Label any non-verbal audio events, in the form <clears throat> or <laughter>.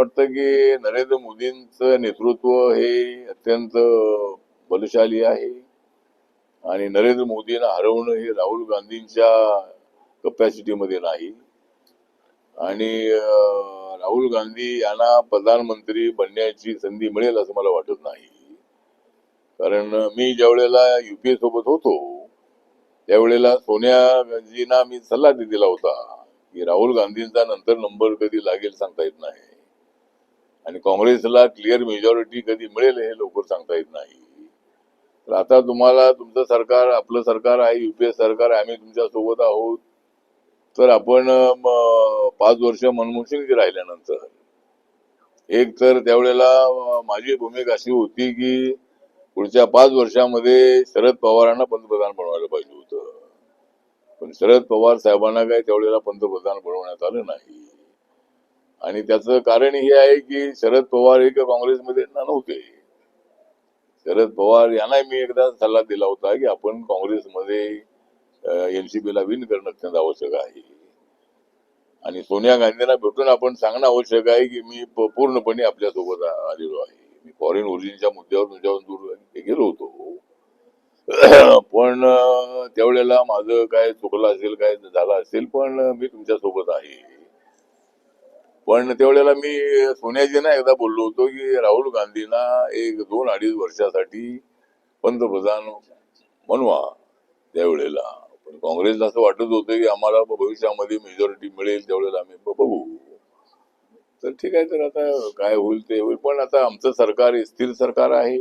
वाटतं की नरेंद्र मोदींचं नेतृत्व हे अत्यंत बलशाली आहे. आणि नरेंद्र मोदींना हरवणं हे राहुल गांधींच्या कपॅसिटीमध्ये नाही. आणि राहुल गांधी यांना प्रधानमंत्री बनण्याची संधी मिळेल असं मला वाटत नाही. कारण मी ज्या वेळेला युपीए सोबत होतो त्यावेळेला सोनिया गांधींना मी सल्ला दिलेला दिला होता की राहुल गांधींचा नंतर नंबर कधी लागेल सांगता येत नाही. आणि काँग्रेसला क्लिअर मेजॉरिटी कधी मिळेल हे लवकर सांगता येत नाही. तर आता तुम्हाला तुमचं सरकार आपलं सरकार आहे युपीए सरकार आहे, आम्ही तुमच्यासोबत आहोत. तर आपण पाच वर्ष मनमोहन सिंगजी राहिल्यानंतर एक तर त्यावेळेला माझी भूमिका अशी होती की पुढच्या पाच वर्षामध्ये शरद पवारांना पंतप्रधान बनवायला पाहिजे होतं. पण शरद पवार साहेबांना काही त्यावेळेला पंतप्रधान बनवण्यात आलं नाही. आणि त्याचं कारण हे आहे की शरद पवार हे काँग्रेसमध्ये नव्हते. शरद पवार यांना मी एकदा सल्ला दिला होता की आपण काँग्रेसमध्ये एनसीपीला विन करणं अत्यंत आवश्यक आहे. आणि सोनिया गांधींना भेटून आपण सांगणं आवश्यक आहे की मी पूर्णपणे आपल्यासोबत आलेलो आहे. मी फॉरेन ओरिजिनच्या मुद्द्यावर तुमच्यावर दूर गेलो होतो. <clears throat> पण त्यावेळेला माझं काय चुकलं असेल काय झालं असेल पण मी तुमच्यासोबत आहे. पण त्यावेळेला मी सोन्याजीना एकदा बोललो होतो की राहुल गांधींना एक दोन अडीच वर्षासाठी पंतप्रधान बनवा त्यावेळेला पण काँग्रेसला असं वाटत होतं की आम्हाला भविष्यामध्ये मेजॉरिटी मिळेल त्यावेळेला आम्ही बघू. तर ठीक आहे तर आता काय होईल ते होईल. पण आता आमचं सरकार स्थिर सरकार आहे.